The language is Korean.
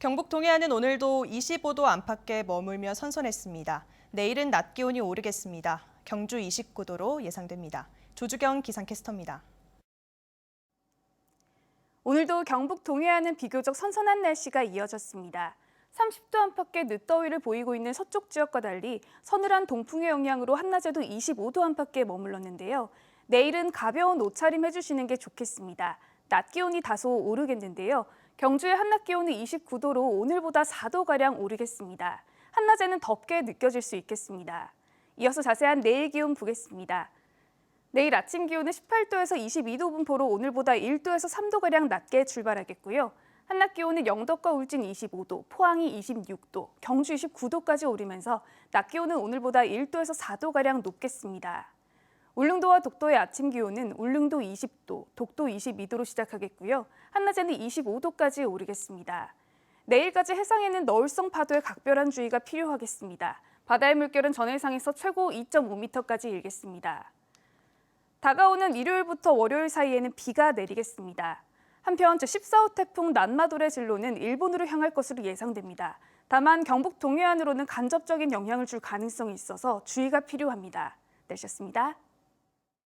경북 동해안은 오늘도 25도 안팎에 머물며 선선했습니다. 내일은 낮 기온이 오르겠습니다. 경주 29도로 예상됩니다. 조주경 기상캐스터입니다. 오늘도 경북 동해안은 비교적 선선한 날씨가 이어졌습니다. 30도 안팎의 늦더위를 보이고 있는 서쪽 지역과 달리 서늘한 동풍의 영향으로 한낮에도 25도 안팎에 머물렀는데요. 내일은 가벼운 옷차림 해주시는 게 좋겠습니다. 낮 기온이 다소 오르겠는데요. 경주의 한낮 기온은 29도로 오늘보다 4도가량 오르겠습니다. 한낮에는 덥게 느껴질 수 있겠습니다. 이어서 자세한 내일 기온 보겠습니다. 내일 아침 기온은 18도에서 22도 분포로 오늘보다 1도에서 3도가량 낮게 출발하겠고요. 한낮 기온은 영덕과 울진 25도, 포항이 26도, 경주 29도까지 오르면서 낮 기온은 오늘보다 1도에서 4도가량 높겠습니다. 울릉도와 독도의 아침 기온은 울릉도 20도, 독도 22도로 시작하겠고요. 한낮에는 25도까지 오르겠습니다. 내일까지 해상에는 너울성 파도에 각별한 주의가 필요하겠습니다. 바다의 물결은 전해상에서 최고 2.5m까지 일겠습니다. 다가오는 일요일부터 월요일 사이에는 비가 내리겠습니다. 한편 제14호 태풍 난마돌의 진로는 일본으로 향할 것으로 예상됩니다. 다만 경북 동해안으로는 간접적인 영향을 줄 가능성이 있어서 주의가 필요합니다. 내셨습니다.